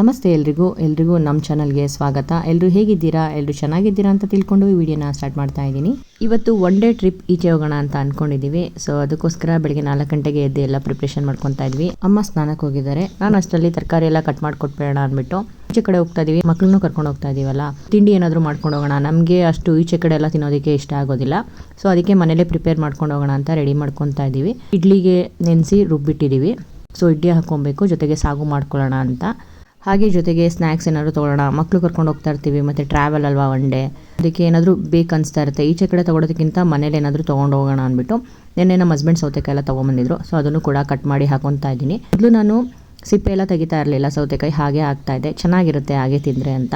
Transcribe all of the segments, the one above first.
ನಮಸ್ತೆ ಎಲ್ರಿಗೂ ಎಲ್ರಿಗೂ ನಮ್ಮ ಚಾನಲ್ಗೆ ಸ್ವಾಗತ. ಎಲ್ಲರೂ ಹೇಗಿದ್ದೀರಾ ಎಲ್ಲರೂ ಚೆನ್ನಾಗಿದ್ದೀರಾ ಅಂತ ತಿಳ್ಕೊಂಡು ಈ ವಿಡಿಯೋನ ಸ್ಟಾರ್ಟ್ ಮಾಡ್ತಾ ಇದ್ದೀನಿ. ಇವತ್ತು ಒನ್ ಡೇ ಟ್ರಿಪ್ ಈಚೆ ಹೋಗೋಣ ಅಂತ ಅಂದ್ಕೊಂಡಿದ್ದೀವಿ ಸೊ ಅದಕ್ಕೋಸ್ಕರ ಬೆಳಗ್ಗೆ ನಾಲ್ಕು ಗಂಟೆಗೆ ಎದ್ದು ಎಲ್ಲ ಪ್ರಿಪ್ರೇಷನ್ ಮಾಡ್ಕೊತಾ ಇದ್ವಿ. ಅಮ್ಮ ಸ್ನಾನಕ್ಕೆ ಹೋಗಿದ್ದಾರೆ. ನಾನು ಅಷ್ಟರಲ್ಲಿ ತರಕಾರಿ ಎಲ್ಲ ಕಟ್ ಮಾಡಿಕೊಟ್ಬೇಡ ಅಂದ್ಬಿಟ್ಟು ಈಚೆ ಕಡೆ ಹೋಗ್ತಾ ಇದೀವಿ ಮಕ್ಕಳನ್ನು ಕರ್ಕೊಂಡು ಹೋಗ್ತಾ ಇದೀವಲ್ಲ, ತಿಂಡಿ ಏನಾದರೂ ಮಾಡ್ಕೊಂಡು ಹೋಗೋಣ. ನಮಗೆ ಅಷ್ಟು ಈಚೆ ಕಡೆ ಎಲ್ಲ ತಿನ್ನೋದಕ್ಕೆ ಇಷ್ಟ ಆಗೋದಿಲ್ಲ. ಸೊ ಅದಕ್ಕೆ ಮನೇಲೇ ಪ್ರಿಪೇರ್ ಮಾಡ್ಕೊಂಡು ಹೋಗೋಣ ಅಂತ ರೆಡಿ ಮಾಡ್ಕೊತಾ ಇದ್ದೀವಿ ಇಡ್ಲಿಗೆ ನೆನೆಸಿ ರುಬ್ಬಿಟ್ಟಿದ್ದೀವಿ ಸೊ ಇಡ್ಲಿ ಹಾಕೊಬೇಕು ಜೊತೆಗೆ ಸಾಗು ಮಾಡ್ಕೊಳ್ಳೋಣ ಅಂತ. ಹಾಗೆ ಜೊತೆಗೆ ಸ್ನ್ಯಾಕ್ಸ್ ಏನಾದರೂ ತೊಗೊಳ್ಳೋಣ. ಮಕ್ಕಳು ಕರ್ಕೊಂಡು ಹೋಗ್ತಾ ಇರ್ತೀವಿ, ಮತ್ತು ಟ್ರಾವೆಲ್ ಅಲ್ವಾ ಒನ್ ಡೇ ಅದಕ್ಕೆ ಏನಾದರೂ ಬೇಕು ಇರುತ್ತೆ. ಈಚೆ ಕಡೆ ತೊಗೊಳೋದಕ್ಕಿಂತ ಮನೇಲಿ ಏನಾದರೂ ತೊಗೊಂಡು ಹೋಗೋಣ ಅಂದ್ಬಿಟ್ಟು ನಿನ್ನೆ ನಮ್ಮ ಹಸ್ಬೆಂಡ್ ಸೌತೆಕಾಯಿ ಎಲ್ಲ ತೊಗೊಂಬಂದಿದ್ರು. ಸೊ ಅದನ್ನು ಕೂಡ ಕಟ್ ಮಾಡಿ ಹಾಕೊತಾ ಇದ್ದೀನಿ. ಮೊದಲು ನಾನು ಸಿಪ್ಪೆ ಎಲ್ಲ ತೆಗಿತಾ ಇರಲಿಲ್ಲ ಸೌತೆಕಾಯಿ, ಹಾಗೆ ಇದೆ. ಚೆನ್ನಾಗಿರುತ್ತೆ ಹಾಗೆ ತಿಂದರೆ ಅಂತ.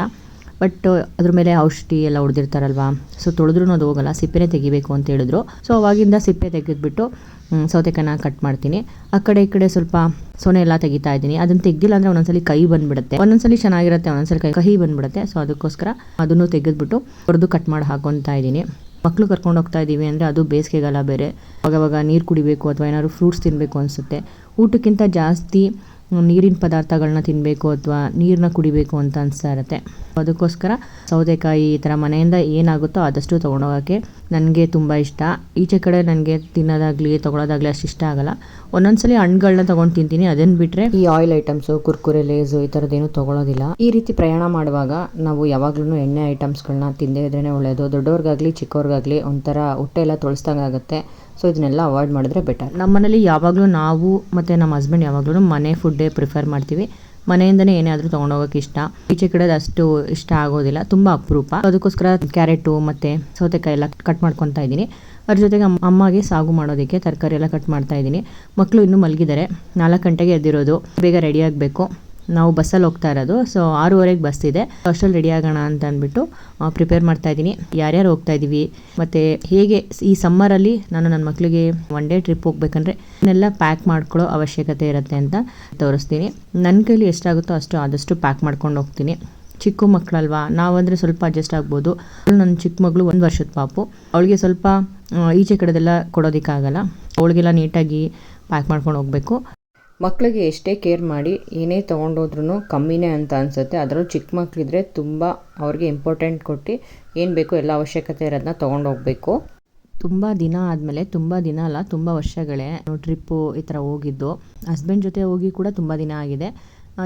ಬಟ್ ಅದ್ರ ಮೇಲೆ ಔಷಧಿ ಎಲ್ಲ ಹೊಡೆದಿರ್ತಾರಲ್ವಾ? ಸೊ ತೊಳೆದ್ರೂ ಅದು ಹೋಗಲ್ಲ. ಸಿಪ್ಪೆನೇ ತೆಗಿಬೇಕು ಅಂತ ಹೇಳಿದ್ರು. ಸೊ ಅವಾಗಿಂದ ಸಿಪ್ಪೆ ತೆಗೆದ್ಬಿಟ್ಟು ಸೌತೆಕನ ಕಟ್ ಮಾಡ್ತೀನಿ. ಆ ಕಡೆ ಈ ಕಡೆ ಸ್ವಲ್ಪ ಸೊನೆ ಎಲ್ಲ ತೆಗಿತಾ ಇದ್ದೀನಿ. ಅದನ್ನು ತೆಗ್ದಿಲ್ಲ ಅಂದರೆ ಒಂದೊಂದ್ಸಲಿ ಕೈ ಬಂದ್ಬಿಡುತ್ತೆ. ಒಂದೊಂದ್ಸಲಿ ಚೆನ್ನಾಗಿರುತ್ತೆ, ಒಂದೊಂದ್ಸಲಿ ಕೈ, ಕಹಿ ಬಂದ್ಬಿಡುತ್ತೆ. ಸೊ ಅದಕ್ಕೋಸ್ಕರ ಅದನ್ನು ತೆಗೆದ್ಬಿಟ್ಟು ಹೊಡೆದು ಕಟ್ ಮಾಡಿ ಹಾಕೊತಾ ಇದ್ದೀನಿ. ಮಕ್ಕಳು ಕರ್ಕೊಂಡು ಹೋಗ್ತಾ ಇದ್ದೀವಿ ಅಂದರೆ ಅದು ಬೇಸಿಗೆಗಾಲ ಬೇರೆ. ಅವಾಗವಾಗ ನೀರು ಕುಡಿಬೇಕು ಅಥವಾ ಏನಾದ್ರು ಫ್ರೂಟ್ಸ್ ತಿನ್ನಬೇಕು ಅನಿಸುತ್ತೆ. ಊಟಕ್ಕಿಂತ ಜಾಸ್ತಿ ನೀರಿನ ಪದಾರ್ಥಗಳನ್ನ ತಿನ್ನಬೇಕು ಅಥವಾ ನೀರನ್ನ ಕುಡಿಬೇಕು ಅಂತ ಅನಿಸ್ತಾ ಇರುತ್ತೆ. ಅದಕ್ಕೋಸ್ಕರ ಸೌತೆಕಾಯಿ ಈ ಥರ ಮನೆಯಿಂದ ಏನಾಗುತ್ತೋ ಆದಷ್ಟು ತೊಗೊಂಡೋಗೋಕ್ಕೆ ನನಗೆ ತುಂಬ ಇಷ್ಟ. ಈಚೆ ಕಡೆ ನನಗೆ ತಿನ್ನೋದಾಗಲಿ, ತೊಗೊಳೋದಾಗಲಿ ಅಷ್ಟು ಇಷ್ಟ ಆಗಲ್ಲ. ಒಂದೊಂದ್ಸಲಿ ಹಣ್ಣುಗಳನ್ನ ತೊಗೊಂಡು ತಿಂತೀನಿ. ಅದನ್ನು ಬಿಟ್ಟರೆ ಈ ಆಯಿಲ್ ಐಟಮ್ಸು, ಕುರ್ಕುರೆ, ಲೇಸು ಈ ಥರದ್ದೇನು ತೊಗೊಳೋದಿಲ್ಲ. ಈ ರೀತಿ ಪ್ರಯಾಣ ಮಾಡುವಾಗ ನಾವು ಯಾವಾಗಲೂ ಎಣ್ಣೆ ಐಟಮ್ಸ್ಗಳನ್ನ ತಿಂದೇ ಇದ್ರೇ ಒಳ್ಳೆಯದು ದೊಡ್ಡವ್ರಿಗಾಗಲಿ ಚಿಕ್ಕವ್ರಿಗಾಗಲಿ ಒಂಥರ ಹೊಟ್ಟೆ ಎಲ್ಲ ತೊಳಸ್ದಂಗೆ ಆಗುತ್ತೆ ಸೊ ಇದನ್ನೆಲ್ಲ ಅವಾಯ್ಡ್ ಮಾಡಿದ್ರೆ ಬೆಟರ್ ನಮ್ಮ ಮನೇಲಿ ಯಾವಾಗಲೂ ನಾವು ಮತ್ತು ನಮ್ಮ ಹಸ್ಬೆಂಡ್ ಯಾವಾಗಲೂ ಮನೆ ಫುಡ್ಡೇ ಪ್ರಿಫರ್ ಮಾಡ್ತೀವಿ. ಮನೆಯಿಂದನೇ ಏನಾದರೂ ತೊಗೊಂಡೋಗೋಕೆ ಇಷ್ಟ. ಈಚೆ ಕಡೆ ಅಷ್ಟು ಇಷ್ಟ ಆಗೋದಿಲ್ಲ. ತುಂಬ ಅಪರೂಪ. ಅದಕ್ಕೋಸ್ಕರ ಕ್ಯಾರೆಟು ಮತ್ತು ಸೌತೆಕಾಯಿ ಎಲ್ಲ ಕಟ್ ಮಾಡ್ಕೊತಾ ಇದ್ದೀನಿ. ಅದ್ರ ಜೊತೆಗೆ ಅಮ್ಮ- ಅಮ್ಮಗೆ ಸಾಗು ಮಾಡೋದಕ್ಕೆ ತರಕಾರಿ ಎಲ್ಲ ಕಟ್ ಮಾಡ್ತಾ ಇದ್ದೀನಿ. ಮಕ್ಕಳು ಇನ್ನೂ ಮಲಗಿದ್ದಾರೆ. ನಾಲ್ಕು ಗಂಟೆಗೆ ಎದ್ದಿರೋದು. ಬೇಗ ರೆಡಿ ಆಗಬೇಕು. ನಾವು ಬಸ್ಸಲ್ಲಿ ಹೋಗ್ತಾ ಇರೋದು. ಸೊ ಆರೂವರೆಗೆ ಬಸ್ ಇದೆ. ಅಷ್ಟರಲ್ಲಿ ರೆಡಿ ಆಗೋಣ ಅಂತ ಅಂದ್ಬಿಟ್ಟು ಪ್ರಿಪೇರ್ ಮಾಡ್ತಾ ಇದ್ದೀನಿ. ಯಾರ್ಯಾರು ಹೋಗ್ತಾ ಇದ್ದೀವಿ, ಮತ್ತು ಹೇಗೆ ಈ ಸಮ್ಮರಲ್ಲಿ ನಾನು ನನ್ನ ಮಕ್ಕಳಿಗೆ ಒನ್ ಡೇ ಟ್ರಿಪ್ ಹೋಗ್ಬೇಕಂದ್ರೆ ಇನ್ನೆಲ್ಲ ಪ್ಯಾಕ್ ಮಾಡ್ಕೊಳ್ಳೋ ಅವಶ್ಯಕತೆ ಇರುತ್ತೆ ಅಂತ ತೋರಿಸ್ತೀನಿ. ನನ್ನ ಕೈಲಿ ಎಷ್ಟಾಗುತ್ತೋ ಅಷ್ಟು ಆದಷ್ಟು ಪ್ಯಾಕ್ ಮಾಡ್ಕೊಂಡು ಹೋಗ್ತೀನಿ. ಚಿಕ್ಕ ಮಕ್ಕಳಲ್ವಾ ನಾವಂದರೆ ಸ್ವಲ್ಪ ಅಡ್ಜಸ್ಟ್ ಆಗ್ಬೋದು. ನನ್ನ ಚಿಕ್ಕ ಮಗಳು ಒಂದು ವರ್ಷದ ಪಾಪು. ಅವಳಿಗೆ ಸ್ವಲ್ಪ ಈಚೆ ಕಡೆದೆಲ್ಲ ಕೊಡೋದಕ್ಕಾಗಲ್ಲ. ಅವಳಿಗೆಲ್ಲ ನೀಟಾಗಿ ಪ್ಯಾಕ್ ಮಾಡ್ಕೊಂಡು ಹೋಗಬೇಕು. ಮಕ್ಕಳಿಗೆ ಎಷ್ಟೇ ಕೇರ್ ಮಾಡಿ, ಏನೇ ತೊಗೊಂಡೋದ್ರೂ ಕಮ್ಮಿನೇ ಅಂತ ಅನಿಸುತ್ತೆ. ಅದರಲ್ಲೂ ಚಿಕ್ಕ ಮಕ್ಕಳಿದ್ರೆ ತುಂಬ ಅವ್ರಿಗೆ ಇಂಪಾರ್ಟೆಂಟ್ ಕೊಟ್ಟು ಏನು ಬೇಕೋ ಎಲ್ಲ ಅವಶ್ಯಕತೆ ಇರೋದನ್ನ ತೊಗೊಂಡು ಹೋಗಬೇಕು ತುಂಬ ದಿನ ಆದಮೇಲೆ, ತುಂಬ ದಿನ ಅಲ್ಲ, ತುಂಬ ವರ್ಷಗಳೇ ಟ್ರಿಪ್ಪು ಈ ಥರ ಹೋಗಿದ್ದು. ಹಸ್ಬೆಂಡ್ ಜೊತೆ ಹೋಗಿ ಕೂಡ ತುಂಬ ದಿನ ಆಗಿದೆ.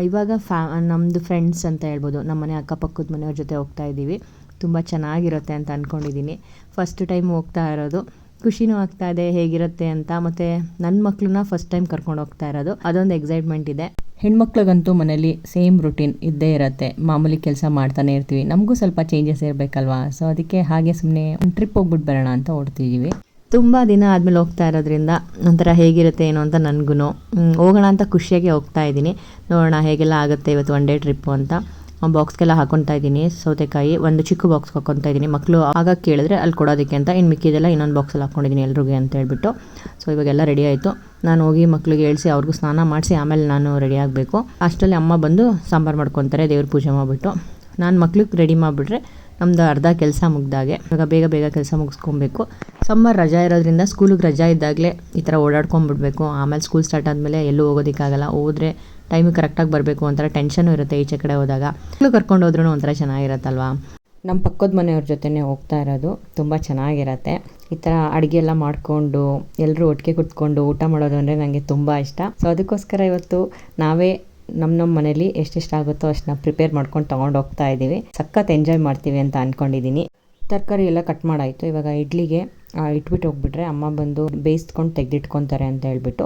ಇವಾಗ ಫ್ಯಾ ನಮ್ಮದು ಫ್ರೆಂಡ್ಸ್ ಅಂತ ಹೇಳ್ಬೋದು. ನಮ್ಮ ಮನೆ ಅಕ್ಕಪಕ್ಕದ ಮನೆಯವ್ರ ಜೊತೆ ಹೋಗ್ತಾ ಇದ್ದೀವಿ. ತುಂಬ ಚೆನ್ನಾಗಿರುತ್ತೆ ಅಂತ ಅಂದ್ಕೊಂಡಿದ್ದೀನಿ ಫಸ್ಟ್ ಟೈಮ್ ಹೋಗ್ತಾ ಇರೋದು. ಖುಷಿನೂ ಆಗ್ತಾ ಇದೆ ಹೇಗಿರುತ್ತೆ ಅಂತ. ಮತ್ತು ನನ್ನ ಮಕ್ಕಳನ್ನ ಫಸ್ಟ್ ಟೈಮ್ ಕರ್ಕೊಂಡು ಹೋಗ್ತಾ ಇರೋದು. ಅದೊಂದು ಎಕ್ಸೈಟ್ಮೆಂಟ್ ಇದೆ. ಹೆಣ್ಮಕ್ಳಿಗಂತೂ ಮನೇಲಿ ಸೇಮ್ ರುಟೀನ್ ಇದ್ದೇ ಇರುತ್ತೆ. ಮಾಮೂಲಿ ಕೆಲಸ ಮಾಡ್ತಾನೆ ಇರ್ತೀವಿ. ನಮಗೂ ಸ್ವಲ್ಪ ಚೇಂಜಸ್ ಇರಬೇಕಲ್ವಾ? ಸೊ ಅದಕ್ಕೆ ಹಾಗೆ ಸುಮ್ಮನೆ ಒಂದು ಟ್ರಿಪ್ ಹೋಗ್ಬಿಟ್ಟು ಬರೋಣ ಅಂತ ಓಡ್ತಿದ್ದೀವಿ ತುಂಬ ದಿನ ಆದಮೇಲೆ ಹೋಗ್ತಾ ಇರೋದ್ರಿಂದ ಒಂಥರ ಹೇಗಿರುತ್ತೆ ಏನೋ ಅಂತ ನನಗೂ ಹೋಗೋಣ ಅಂತ ಖುಷಿಯಾಗಿ ಹೋಗ್ತಾ ಇದ್ದೀನಿ. ನೋಡೋಣ ಹೇಗೆಲ್ಲ ಆಗುತ್ತೆ ಇವತ್ತು ಒನ್ ಡೇ ಟ್ರಿಪ್ಪು ಅಂತ. ಬಾಕ್ಸ್ಗೆಲ್ಲ ಹಾಕೊತಾ ಇದ್ದೀನಿ. ಸೌತೆಕಾಯಿ ಒಂದು ಚಿಕ್ಕ ಬಾಕ್ಸ್ ಹಾಕೊತಾ ಇದ್ದೀನಿ. ಮಕ್ಕಳು ಆಗ ಕೇಳಿದ್ರೆ ಅಲ್ಲಿ ಕೊಡೋದಕ್ಕೆ ಅಂತ. ಇನ್ನು ಮಿಕ್ಕಿದೆಲ್ಲ ಇನ್ನೊಂದು ಬಾಕ್ಸಲ್ಲಿ ಹಾಕೊಂಡಿದ್ದೀನಿ ಎಲ್ರಿಗೂ ಅಂತ ಹೇಳ್ಬಿಟ್ಟು. ಸೊ ಇವಾಗೆಲ್ಲ ರೆಡಿ ಆಯಿತು. ನಾನು ಹೋಗಿ ಮಕ್ಕಳಿಗೆ ಹೇಳ್ಸಿ ಅವ್ರಿಗೂ ಸ್ನಾನ ಮಾಡಿಸಿ ಆಮೇಲೆ ನಾನು ರೆಡಿ ಆಗಬೇಕು. ಅಷ್ಟರಲ್ಲಿ ಅಮ್ಮ ಬಂದು ಸಾಂಬಾರು ಮಾಡ್ಕೊತಾರೆ, ದೇವ್ರ ಪೂಜೆ ಮಾಡಿಬಿಟ್ಟು. ನಾನು ಮಕ್ಳಿಗೆ ರೆಡಿ ಮಾಡಿಬಿಟ್ರೆ ನಮ್ದು ಅರ್ಧ ಕೆಲಸ ಮುಗ್ದಾಗೆ ಇವಾಗ ಬೇಗ ಬೇಗ ಕೆಲಸ ಮುಗಿಸ್ಕೊಬೇಕು. ಸಮ್ಮರ್ ರಜಾ ಇರೋದ್ರಿಂದ ಸ್ಕೂಲಿಗೆ ರಜಾ ಇದ್ದಾಗಲೇ ಈ ಥರ ಓಡಾಡ್ಕೊಂಡ್ಬಿಡ್ಬೇಕು ಆಮೇಲೆ ಸ್ಕೂಲ್ ಸ್ಟಾರ್ಟ್ ಆದಮೇಲೆ ಎಲ್ಲೂ ಹೋಗೋದಕ್ಕಾಗಲ್ಲ. ಹೋದ್ರೆ ಟೈಮಿಗೆ ಕರೆಕ್ಟಾಗಿ ಬರಬೇಕು ಒಂಥರ ಟೆನ್ಷನು ಇರುತ್ತೆ ಈಚೆ ಕಡೆ ಹೋದಾಗ. ಮಕ್ಕಳು ಕರ್ಕೊಂಡು ಹೋದ್ರೂ ಒಂಥರ ಚೆನ್ನಾಗಿರತ್ತಲ್ವಾ? ನಮ್ಮ ಪಕ್ಕದ ಮನೆಯವ್ರ ಜೊತೆನೇ ಹೋಗ್ತಾ ಇರೋದು, ತುಂಬ ಚೆನ್ನಾಗಿರತ್ತೆ. ಈ ಥರ ಅಡುಗೆ ಎಲ್ಲ ಮಾಡಿಕೊಂಡು, ಎಲ್ಲರೂ ಒಟ್ಟಿಗೆ ಕುತ್ಕೊಂಡು ಊಟ ಮಾಡೋದು ಅಂದರೆ ನನಗೆ ತುಂಬ ಇಷ್ಟ. ಸೊ ಅದಕ್ಕೋಸ್ಕರ ಇವತ್ತು ನಾವೇ ನಮ್ಮ ನಮ್ಮ ಮನೇಲಿ ಎಷ್ಟೆಷ್ಟು ಆಗುತ್ತೋ ಅಷ್ಟನ್ನ ಪ್ರಿಪೇರ್ ಮಾಡ್ಕೊಂಡು ತೊಗೊಂಡು ಹೋಗ್ತಾ ಇದ್ದೀವಿ ಸಖತ್ ಎಂಜಾಯ್ ಮಾಡ್ತೀವಿ ಅಂತ ಅಂದ್ಕೊಂಡಿದ್ದೀನಿ ತರಕಾರಿ ಎಲ್ಲ ಕಟ್ ಮಾಡಾಯಿತು. ಇವಾಗ ಇಡ್ಲಿಗೆ ಇಟ್ಬಿಟ್ಟು ಹೋಗ್ಬಿಟ್ರೆ ಅಮ್ಮ ಬಂದು ಬೇಯಿಸ್ಕೊಂಡು ತೆಗೆದಿಟ್ಕೊತಾರೆ ಅಂತ ಹೇಳ್ಬಿಟ್ಟು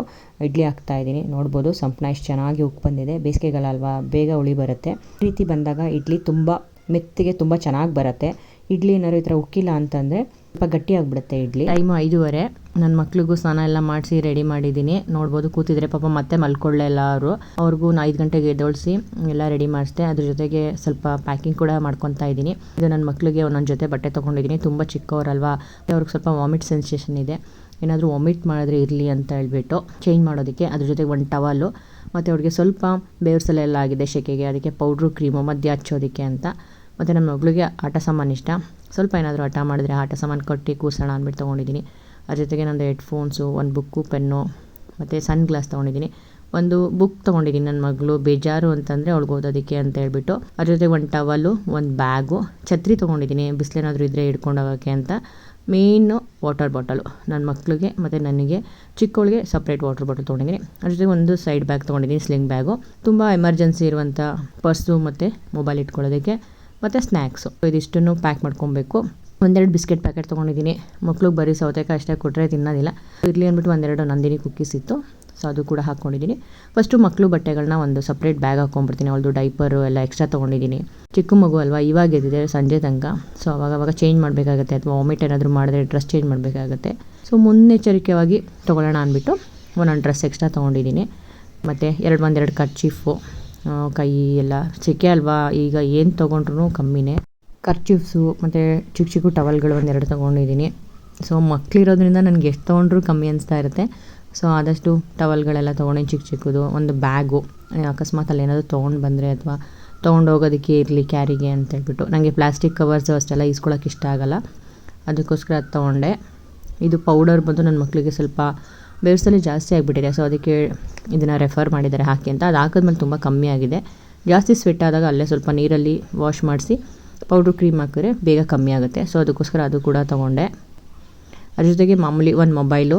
ಇಡ್ಲಿ ಹಾಕ್ತಾ ಇದ್ದೀನಿ. ನೋಡ್ಬೋದು ಸಂಪಣ ಎಷ್ಟು ಚೆನ್ನಾಗಿ ಉಕ್ಕಿ ಬಂದಿದೆ. ಬೇಸಿಗೆಗಾಲ ಅಲ್ವಾ ಬೇಗ ಉಳಿ ಬರುತ್ತೆ. ಈ ರೀತಿ ಬಂದಾಗ ಇಡ್ಲಿ ತುಂಬ ಮೆತ್ತಿಗೆ ತುಂಬ ಚೆನ್ನಾಗಿ ಬರುತ್ತೆ. ಇಡ್ಲಿ ಏನಾದ್ರು ಈ ಥರ ಉಕ್ಕಿಲ್ಲ ಅಂತಂದರೆ ಸ್ವಲ್ಪ ಗಟ್ಟಿ ಆಗಿಬಿಡುತ್ತೆ ಇಡ್ಲಿ. ಟೈಮು ಐದೂವರೆ. ನನ್ನ ಮಕ್ಳಿಗೂ ಸ್ನಾನ ಎಲ್ಲ ಮಾಡಿಸಿ ರೆಡಿ ಮಾಡಿದ್ದೀನಿ ನೋಡ್ಬೋದು ಕೂತಿದ್ರೆ ಪಾಪ ಮತ್ತೆ ಮಲ್ಕೊಳ್ಳೆ ಅವರು. ಅವ್ರಿಗೂ ಐದು ಗಂಟೆಗೆ ಎದ್ದೊಳಿಸಿ ಎಲ್ಲ ರೆಡಿ ಮಾಡಿಸಿದೆ. ಅದ್ರ ಜೊತೆಗೆ ಸ್ವಲ್ಪ ಪ್ಯಾಕಿಂಗ್ ಕೂಡ ಮಾಡ್ಕೊತಾ ಇದ್ದೀನಿ. ಇದು ನನ್ನ ಮಕ್ಳಿಗೆ ಒಂದೊಂದು ಜೊತೆ ಬಟ್ಟೆ ತೊಗೊಂಡಿದ್ದೀನಿ. ತುಂಬ ಚಿಕ್ಕವರಲ್ವಾ. ಅವ್ರಿಗೆ ಸ್ವಲ್ಪ ವಾಮಿಟ್ ಸೆನ್ಸೇಷನ್ ಇದೆ. ಏನಾದರೂ ವಾಮಿಟ್ ಮಾಡಿದ್ರೆ ಇರಲಿ ಅಂತ ಹೇಳ್ಬಿಟ್ಟು ಚೇಂಜ್ ಮಾಡೋದಕ್ಕೆ ಅದ್ರ ಜೊತೆಗೆ ಒಂದು ಟವಲ್ಲು ಮತ್ತು ಅವ್ರಿಗೆ ಸ್ವಲ್ಪ ಬೇವ್ರಸಲೆಲ್ಲ ಆಗಿದೆ ಶೆಕೆಗೆ. ಅದಕ್ಕೆ ಪೌಡ್ರು, ಕ್ರೀಮು, ಮಧ್ಯೆ ಹಚ್ಚೋದಕ್ಕೆ ಅಂತ. ಮತ್ತು ನನ್ನ ಮಗಳಿಗೆ ಆಟ ಸಾಮಾನು ಇಷ್ಟ. ಸ್ವಲ್ಪ ಏನಾದರೂ ಆಟ ಮಾಡಿದ್ರೆ ಆಟ ಸಾಮಾನು ಕಟ್ಟಿ ಕೂರ್ಸೋಣ ಅಂದ್ಬಿಟ್ಟು ತೊಗೊಂಡಿದ್ದೀನಿ. ಅದ್ರ ಜೊತೆಗೆ ನಂದು ಹೆಡ್ಫೋನ್ಸು ಒಂದು ಬುಕ್ಕು ಪೆನ್ನು ಮತ್ತು ಸನ್ ಗ್ಲಾಸ್ ತೊಗೊಂಡಿದ್ದೀನಿ. ಒಂದು ಬುಕ್ ತೊಗೊಂಡಿದ್ದೀನಿ ನನ್ನ ಮಗಳು, ಬೇಜಾರು ಅಂತಂದರೆ ಅವಳಿಗೆ ಓದೋದಕ್ಕೆ ಅಂತ ಹೇಳ್ಬಿಟ್ಟು. ಅದ್ರ ಜೊತೆಗೆ ಒಂದು ಟವಲು ಒಂದು ಬ್ಯಾಗು ಛತ್ರಿ ತೊಗೊಂಡಿದ್ದೀನಿ. ಬಿಸಿಲೇನಾದರೂ ಇದ್ದರೆ ಹಿಡ್ಕೊಂಡು ಹೋಗೋಕ್ಕೆ ಅಂತ. ಮೇಯ್ನು ವಾಟರ್ ಬಾಟಲು ನನ್ನ ಮಕ್ಕಳಿಗೆ ಮತ್ತು ನನಗೆ ಚಿಕ್ಕವಳಿಗೆ ಸಪ್ರೇಟ್ ವಾಟರ್ ಬಾಟಲ್ ತೊಗೊಂಡಿದ್ದೀನಿ. ಅದ್ರ ಜೊತೆಗೆ ಒಂದು ಸೈಡ್ ಬ್ಯಾಗ್ ತೊಗೊಂಡಿದ್ದೀನಿ ಸ್ಲಿಂಗ್ ಬ್ಯಾಗು ತುಂಬ ಎಮರ್ಜೆನ್ಸಿ ಇರುವಂಥ ಪರ್ಸು ಮತ್ತು ಮೊಬೈಲ್ ಇಟ್ಕೊಳ್ಳೋದಕ್ಕೆ. ಮತ್ತು ಸ್ನ್ಯಾಕ್ಸು ಇದಿಷ್ಟನ್ನು ಪ್ಯಾಕ್ ಮಾಡ್ಕೊಬೇಕು. ಒಂದೆರಡು ಬಿಸ್ಕೆಟ್ ಪ್ಯಾಕೆಟ್ ತೊಗೊಂಡಿದ್ದೀನಿ. ಮಕ್ಳಿಗೆ ಬರೀ ಸೌತೆಕಾಯಿ ಅಷ್ಟೇ ಕೊಟ್ಟರೆ ತಿನ್ನೋದಿಲ್ಲ. ಇರಲಿ ಅಂದ್ಬಿಟ್ಟು ಒಂದೆರಡು ನಂದಿನಿ ಕುಕ್ಕೀಸ್ ಇತ್ತು. ಸೊ ಅದು ಕೂಡ ಹಾಕ್ಕೊಂಡಿದ್ದೀನಿ ಫಸ್ಟು ಮಕ್ಕಳು ಬಟ್ಟೆಗಳನ್ನ ಒಂದು ಸಪ್ರೇಟ್ ಬ್ಯಾಗ್ ಹಾಕ್ಕೊಂಡ್ಬಿಡ್ತೀನಿ ಅವಳದು ಡೈಪರು ಎಲ್ಲ ಎಕ್ಸ್ಟ್ರಾ ತೊಗೊಂಡಿದ್ದೀನಿ. ಚಿಕ್ಕ ಮಗು ಅಲ್ವಾ, ಇವಾಗ ಎದ್ದಿದೆ ಸಂಜೆ ತನಕ. ಸೊ ಅವಾಗ ಅವಾಗ ಚೇಂಜ್ ಮಾಡಬೇಕಾಗತ್ತೆ ಅಥವಾ ವಾಮಿಟ್ ಏನಾದರೂ ಮಾಡಿದ್ರೆ ಡ್ರೆಸ್ ಚೇಂಜ್ ಮಾಡಬೇಕಾಗತ್ತೆ. ಸೊ ಮುನ್ನೆಚ್ಚರಿಕೆಯಾಗಿ ತೊಗೊಳ್ಳೋಣ ಅಂದ್ಬಿಟ್ಟು ಒಂದೊಂದು ಡ್ರೆಸ್ ಎಕ್ಸ್ಟ್ರಾ ತೊಗೊಂಡಿದ್ದೀನಿ. ಮತ್ತು ಎರಡು, ಒಂದೆರಡು ಕರ್ಚೀಫು ಕೈ ಎಲ್ಲ ಸೆಕೆ ಅಲ್ವಾ? ಈಗ ಏನು ತೊಗೊಂಡ್ರು ಕಮ್ಮಿನೇ. ಖರ್ಚಿಪ್ಸು ಮತ್ತು ಚಿಕ್ಕ ಚಿಕ್ಕ ಟವಲ್ಗಳು ಒಂದೆರಡು ತೊಗೊಂಡಿದ್ದೀನಿ. ಸೊ ಮಕ್ಕಳಿರೋದ್ರಿಂದ ನನಗೆ ಎಷ್ಟು ತೊಗೊಂಡ್ರೂ ಕಮ್ಮಿ ಅನಿಸ್ತಾ ಇರುತ್ತೆ. ಸೊ ಆದಷ್ಟು ಟವಲ್ಗಳೆಲ್ಲ ತೊಗೊಂಡು, ಚಿಕ್ಕ ಚಿಕ್ಕದು. ಒಂದು ಬ್ಯಾಗು. ಅಕಸ್ಮಾತ್ ಅಲ್ಲಿ ಏನಾದರೂ ತೊಗೊಂಡು ಬಂದರೆ ಅಥವಾ ತೊಗೊಂಡು ಹೋಗೋದಕ್ಕೆ ಇರಲಿ ಕ್ಯಾರಿಗೆ ಅಂತ ಹೇಳ್ಬಿಟ್ಟು. ನನಗೆ ಪ್ಲಾಸ್ಟಿಕ್ ಕವರ್ಸು ಅಷ್ಟೆಲ್ಲ ಇಸ್ಕೊಳ್ಳೋಕೆ ಇಷ್ಟ ಆಗೋಲ್ಲ. ಅದಕ್ಕೋಸ್ಕರ ಅದು ತೊಗೊಂಡೆ. ಇದು ಪೌಡರ್ ಬಂದು ನನ್ನ ಮಕ್ಕಳಿಗೆ ಸ್ವಲ್ಪ ಬೇವ್ಸಲ್ಲಿ ಜಾಸ್ತಿ ಆಗಿಬಿಟ್ಟಿದೆ. ಸೊ ಅದಕ್ಕೆ ಇದನ್ನು ರೆಫರ್ ಮಾಡಿದ್ದಾರೆ ಹಾಕಿ ಅಂತ. ಅದು ಹಾಕಿದ್ಮೇಲೆ ತುಂಬ ಕಮ್ಮಿ ಆಗಿದೆ. ಜಾಸ್ತಿ ಸ್ವೆಟ್ ಆದಾಗ ಅಲ್ಲೇ ಸ್ವಲ್ಪ ನೀರಲ್ಲಿ ವಾಶ್ ಮಾಡಿಸಿ ಪೌಡ್ರ್ ಕ್ರೀಮ್ ಹಾಕಿದ್ರೆ ಬೇಗ ಕಮ್ಮಿ ಆಗುತ್ತೆ. ಸೊ ಅದಕ್ಕೋಸ್ಕರ ಅದು ಕೂಡ ತೊಗೊಂಡೆ. ಅದ್ರ ಜೊತೆಗೆ ಮಾಮೂಲಿ ಒಂದು ಮೊಬೈಲು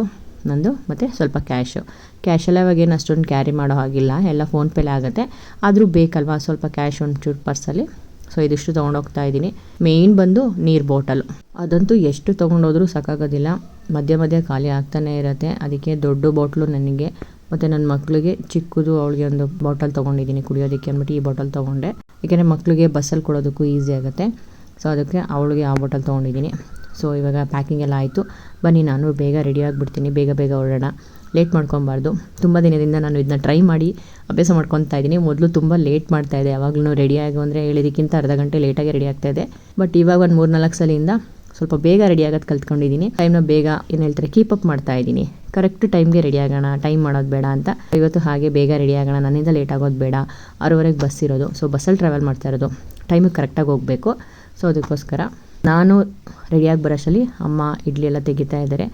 ನಂದು ಮತ್ತು ಸ್ವಲ್ಪ ಕ್ಯಾಶು ಕ್ಯಾಶೆಲ್ಲ ಇವಾಗ ಏನು ಅಷ್ಟೊಂದು ಕ್ಯಾರಿ ಮಾಡೋ ಹಾಗಿಲ್ಲ. ಎಲ್ಲ ಫೋನ್ಪೇಲೇ ಆಗುತ್ತೆ. ಆದರೂ ಬೇಕಲ್ವಾ? ಸ್ವಲ್ಪ ಕ್ಯಾಶ್ ಒಂಚೂರು ಪರ್ಸಲ್ಲಿ ಸೊ ಇದಿಷ್ಟು ತೊಗೊಂಡೋಗ್ತಾ ಇದ್ದೀನಿ. ಮೇಯ್ನ್ ಬಂದು ನೀರು ಬಾಟಲ್ ಅದಂತೂ ಎಷ್ಟು ತೊಗೊಂಡೋದ್ರೂ ಸಾಕಾಗೋದಿಲ್ಲ. ಮಧ್ಯ ಮಧ್ಯ ಖಾಲಿ ಆಗ್ತಾನೆ ಇರುತ್ತೆ. ಅದಕ್ಕೆ ದೊಡ್ಡ ಬಾಟ್ಲು ನನಗೆ. ಮತ್ತು ನನ್ನ ಮಕ್ಕಳಿಗೆ ಚಿಕ್ಕದು ಅವಳಿಗೆ ಒಂದು ಬಾಟಲ್ ತೊಗೊಂಡಿದ್ದೀನಿ ಕುಡಿಯೋದಕ್ಕೆ ಅಂದ್ಬಿಟ್ಟು ಈ ಬಾಟಲ್ ತೊಗೊಂಡೆ. ಏಕೆಂದರೆ ಮಕ್ಕಳಿಗೆ ಬಸ್ಸಲ್ಲಿ ಕೊಡೋದಕ್ಕೂ ಈಸಿ ಆಗುತ್ತೆ. ಸೊ ಅದಕ್ಕೆ ಅವಳಿಗೆ ಆ ಬಾಟಲ್ ತೊಗೊಂಡಿದ್ದೀನಿ. ಸೊ ಇವಾಗ ಪ್ಯಾಕಿಂಗ್ ಎಲ್ಲ ಆಯಿತು. ಬನ್ನಿ, ನಾನು ಬೇಗ ರೆಡಿ ಆಗಿಬಿಡ್ತೀನಿ. ಬೇಗ ಬೇಗ ಹೊರಡೋಣ. ಲೇಟ್ ಮಾಡ್ಕೊಬಾರ್ದು ತುಂಬ ದಿನದಿಂದ ನಾನು ಇದನ್ನ ಟ್ರೈ ಮಾಡಿ ಅಭ್ಯಾಸ ಮಾಡ್ಕೊತಾ ಇದ್ದೀನಿ. ಮೊದಲು ತುಂಬ ಲೇಟ್ ಮಾಡ್ತಾ ಇದೆ ಯಾವಾಗಲೂ ರೆಡಿ ಆಗು ಅಂದರೆ ಹೇಳಿದಕ್ಕಿಂತ ಅರ್ಧ ಗಂಟೆ ಲೇಟಾಗಿ ರೆಡಿ ಆಗ್ತಾ ಇದೆ ಬಟ್ ಇವಾಗ ಒಂದು ಮೂರು ನಾಲ್ಕು ಸಲಿಂದ ಸ್ವಲ್ಪ ಬೇಗ ರೆಡಿ ಆಗೋದು ಕಲ್ತ್ಕೊಂಡಿದ್ದೀನಿ. ಟೈಮ್ನ ಬೇಗ, ಏನು ಹೇಳ್ತಾರೆ ಕೀಪ್ ಅಪ್ ಮಾಡ್ತಾ ಇದ್ದೀನಿ. ಕರೆಕ್ಟ್ ಟೈಮ್ಗೆ ರೆಡಿ ಆಗೋಣ. ಟೈಮ್ ಮಾಡೋದು ಬೇಡ ಅಂತ. ಇವತ್ತು ಹಾಗೆ ಬೇಗ ರೆಡಿ ಆಗೋಣ. ನನ್ನಿಂದ ಲೇಟ್ ಆಗೋದು ಬೇಡ. ಆರೂವರೆಗೆ ಬಸ್ ಇರೋದು. ಸೊ ಬಸ್ಸಲ್ಲಿ ಟ್ರಾವೆಲ್ ಮಾಡ್ತಾ ಇರೋದು. ಟೈಮಿಗೆ ಕರೆಕ್ಟಾಗಿ ಹೋಗಬೇಕು. ಸೊ ಅದಕ್ಕೋಸ್ಕರ ನಾನು ರೆಡಿಯಾಗಿ ಬರೋಷ್ಟರಲ್ಲಿ ಅಮ್ಮ ಇಡ್ಲಿ ಎಲ್ಲ ತೆಗಿತಾ ಇದ್ದಾರೆ.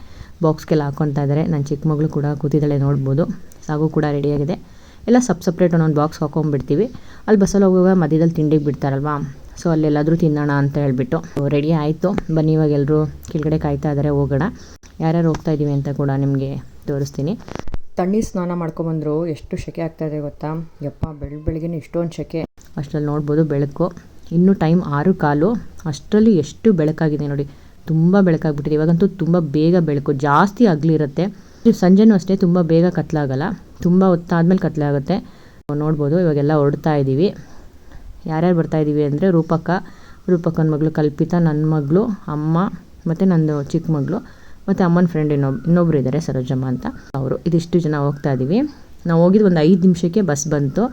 ಬಾಕ್ಸ್ಗೆಲ್ಲ ಹಾಕ್ಕೊತಾ ಇದ್ದಾರೆ. ನನ್ನ ಚಿಕ್ಕ ಮಗಳು ಕೂಡ ಕೂತಿದ್ದಾಳೆ ನೋಡ್ಬೋದು. ಸಾಗು ಕೂಡ ರೆಡಿಯಾಗಿದೆ ಎಲ್ಲ ಸಪ್ ಸಪ್ರೇಟ್ ಒಂದೊಂದು ಬಾಕ್ಸ್ ಹಾಕೊಂಡ್ಬಿಡ್ತೀವಿ ಅಲ್ಲಿ ಬಸ್ಸಲ್ಲಿ ಹೋಗುವಾಗ ಮಧ್ಯದಲ್ಲಿ ತಿಂಡಿಗೆ ಬಿಡ್ತಾರಲ್ವಾ? ಸೊ ಅಲ್ಲೆಲ್ಲಾದರೂ ತಿನ್ನೋಣ ಅಂತ ಹೇಳ್ಬಿಟ್ಟು ರೆಡಿ ಆಯಿತು. ಬನ್ನಿ ಇವಾಗ ಎಲ್ಲರೂ ಕೆಳಗಡೆ ಕಾಯ್ತಾ ಇದ್ದಾರೆ ಹೋಗೋಣ. ಯಾರ್ಯಾರು ಹೋಗ್ತಾ ಇದ್ದೀವಿ ಅಂತ ಕೂಡ ನಿಮಗೆ ತೋರಿಸ್ತೀನಿ. ತಣ್ಣೀರು ಸ್ನಾನ ಮಾಡ್ಕೊಬಂದರು. ಎಷ್ಟು ಸೆಕೆ ಆಗ್ತಾಯಿದೆ ಗೊತ್ತಾ? ಯಪ್ಪ ಬೆಳ ಬೆಳಗ್ಗೆ ಇಷ್ಟೊಂದು ಸೆಕೆ ಅಷ್ಟರಲ್ಲಿ ನೋಡ್ಬೋದು ಬೆಳಕು. ಇನ್ನೂ ಟೈಮ್ ಆರು ಕಾಲು. ಅಷ್ಟರಲ್ಲಿ ಎಷ್ಟು ಬೆಳಕಾಗಿದೆ ನೋಡಿ. ತುಂಬ ಬೆಳಕಾಗ್ಬಿಟ್ಟಿದೆ. ಇವಾಗಂತೂ ತುಂಬ ಬೇಗ ಬೆಳಕು. ಜಾಸ್ತಿ ಅಗಲಿರುತ್ತೆ ಸಂಜೆನೂ ಅಷ್ಟೇ ತುಂಬ ಬೇಗ ಕತ್ಲಾಗಲ್ಲ. ತುಂಬ ಹೊತ್ತಾದ್ಮೇಲೆ ಕತ್ಲಾಗುತ್ತೆ. ನೋಡ್ಬೋದು. ಇವಾಗೆಲ್ಲ ಹೊರಡ್ತಾ ಇದ್ದೀವಿ. ಯಾರ್ಯಾರು ಬರ್ತಾ ಇದ್ದೀವಿ ಅಂದರೆ ರೂಪಕ್ಕ. ರೂಪಕ್ಕನ ಮಗಳು ಕಲ್ಪಿತಾ ನನ್ನ ಮಗಳು, ಅಮ್ಮ ಮತ್ತು ನಂದು ಚಿಕ್ಕ ಮಗಳು ಮತ್ತು ಅಮ್ಮನ ಫ್ರೆಂಡ್ ಇನ್ನೊಬ್, ಇನ್ನೊಬ್ರು ಇದ್ದಾರೆ ಸರೋಜಮ್ಮ ಅಂತ ಅವರು. ಇದಿಷ್ಟು ಜನ ಹೋಗ್ತಾ ಇದ್ದೀವಿ. ನಾವು ಹೋಗಿದ್ದು ಒಂದು ಐದು ನಿಮಿಷಕ್ಕೆ ಬಸ್ ಬಂತು.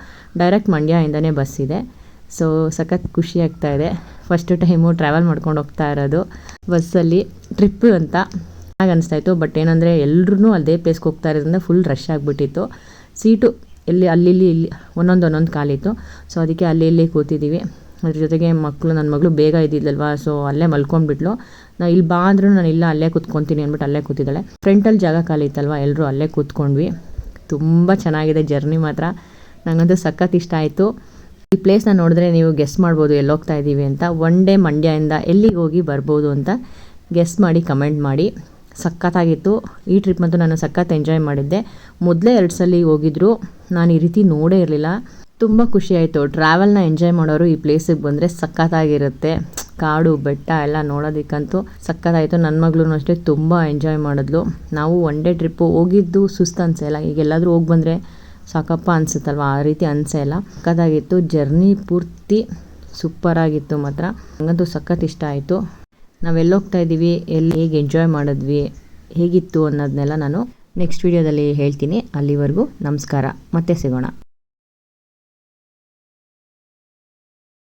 ಡೈರೆಕ್ಟ್ ಮಂಡ್ಯ ಇಂದನೇ ಬಸ್ ಇದೆ. ಸೊ ಸಖತ್ ಖುಷಿ ಆಗ್ತಾ ಇದೆ. ಫಸ್ಟ್ ಟೈಮು ಟ್ರಾವೆಲ್ ಮಾಡ್ಕೊಂಡು ಹೋಗ್ತಾ ಇರೋದು. ಬಸ್ಸಲ್ಲಿ ಟ್ರಿಪ್ ಅಂತ ಹಾಗೆ ಅನಿಸ್ತಾಯಿತ್ತು ಬಟ್ ಏನಂದರೆ ಎಲ್ಲರೂ ಅದೇ ಪ್ಲೇಸ್ಗೆ ಹೋಗ್ತಾ ಇರೋದ್ರಿಂದ ಫುಲ್ ರಶ್ ಆಗಿಬಿಟ್ಟಿತ್ತು. ಸೀಟು ಎಲ್ಲಿ ಅಲ್ಲಿ ಇಲ್ಲಿ ಒಂದೊಂದು ಒಂದೊಂದು ಕಾಲಿತ್ತು ಸೊ ಅದಕ್ಕೆ ಅಲ್ಲಿ, ಇಲ್ಲಿ ಕೂತಿದ್ದೀವಿ ಅದ್ರ ಜೊತೆಗೆ ಮಕ್ಕಳು ನನ್ನ ಮಗಳು ಬೇಗ ಇದ್ದಿದ್ದಲ್ವಾ ಸೊ ಅಲ್ಲೇ ಮಲ್ಕೊಂಡ್ಬಿಟ್ಲು. ನಾ ಇಲ್ಲಿ ಬಾ ಅಂದ್ರೂ ನಾನು ಇಲ್ಲ, ಅಲ್ಲೇ ಕೂತ್ಕೊತೀನಿ ಅಂದ್ಬಿಟ್ಟು ಅಲ್ಲೇ ಕೂತಿದ್ದಾಳೆ. ಫ್ರೆಂಟಲ್ಲಿ ಜಾಗ ಖಾಲಿ ಇತ್ತಲ್ವ? ಎಲ್ಲರೂ ಅಲ್ಲೇ ಕೂತ್ಕೊಂಡ್ವಿ. ತುಂಬ ಚೆನ್ನಾಗಿದೆ ಜರ್ನಿ ಮಾತ್ರ. ನನಗಂತೂ ಸಖತ್ ಇಷ್ಟ ಆಯಿತು. ಈ ಪ್ಲೇಸ್ನ ನೋಡಿದ್ರೆ ನೀವು ಗೆಸ್ ಮಾಡ್ಬೋದು ಎಲ್ಲಿ ಹೋಗ್ತಾ ಇದ್ದೀವಿ ಅಂತ. ಒನ್ ಡೇ ಮಂಡ್ಯದಿಂದ ಎಲ್ಲಿಗೆ ಹೋಗಿ ಬರ್ಬೋದು ಅಂತ ಗೆಸ್ ಮಾಡಿ ಕಮೆಂಟ್ ಮಾಡಿ. ಸಖತ್ತಾಗಿತ್ತು. ಈ ಟ್ರಿಪ್ ಅಂತೂ ನಾನು ಸಖತ್ ಎಂಜಾಯ್ ಮಾಡಿದ್ದೆ. ಮೊದಲೇ ಎರಡು ಸಲ ಹೋಗಿದ್ರು. ನಾನು ಈ ರೀತಿ ನೋಡೇ ಇರಲಿಲ್ಲ. ತುಂಬ ಖುಷಿಯಾಯಿತು ಟ್ರಾವೆಲ್ನ ಎಂಜಾಯ್ ಮಾಡೋರು ಈ ಪ್ಲೇಸಿಗೆ ಬಂದರೆ ಸಖತ್ತಾಗಿರುತ್ತೆ. ಕಾಡು, ಬೆಟ್ಟ ಎಲ್ಲ ನೋಡೋದಕ್ಕಂತೂ ಸಖತ್ತಾಯಿತು. ನನ್ನ ಮಗಳು ಅಷ್ಟೇ ತುಂಬ ಎಂಜಾಯ್ ಮಾಡಿದ್ಲು. ನಾವು ಒನ್ ಡೇ ಟ್ರಿಪ್ಪು ಹೋಗಿದ್ದು ಸುಸ್ತು ಅನಿಸಲ್ಲ ಈಗ ಎಲ್ಲಾದರೂ ಹೋಗಿ ಬಂದರೆ ಸಾಕಪ್ಪ ಅನಿಸುತ್ತಲ್ವ? ಆ ರೀತಿ ಅನಿಸೇ ಇಲ್ಲ. ಸಖತ್ತಾಗಿತ್ತು. ಜರ್ನಿ ಪೂರ್ತಿ ಸೂಪರಾಗಿತ್ತು ಮಾತ್ರ. ನನಗಂತೂ ಸಖತ್ ಇಷ್ಟ ಆಯಿತು. ನಾವೆಲ್ಲಿ ಹೋಗ್ತಾ ಇದ್ದೀವಿ. ಎಲ್ಲಿ ಹೇಗೆ ಎಂಜಾಯ್ ಮಾಡಿದ್ವಿ, ಹೇಗಿತ್ತು ಅನ್ನೋದನ್ನೆಲ್ಲ ನಾನು ನೆಕ್ಸ್ಟ್ ವಿಡಿಯೋದಲ್ಲಿ ಹೇಳ್ತೀನಿ. ಅಲ್ಲಿವರೆಗೂ ನಮಸ್ಕಾರ. ಮತ್ತೆ ಸಿಗೋಣ.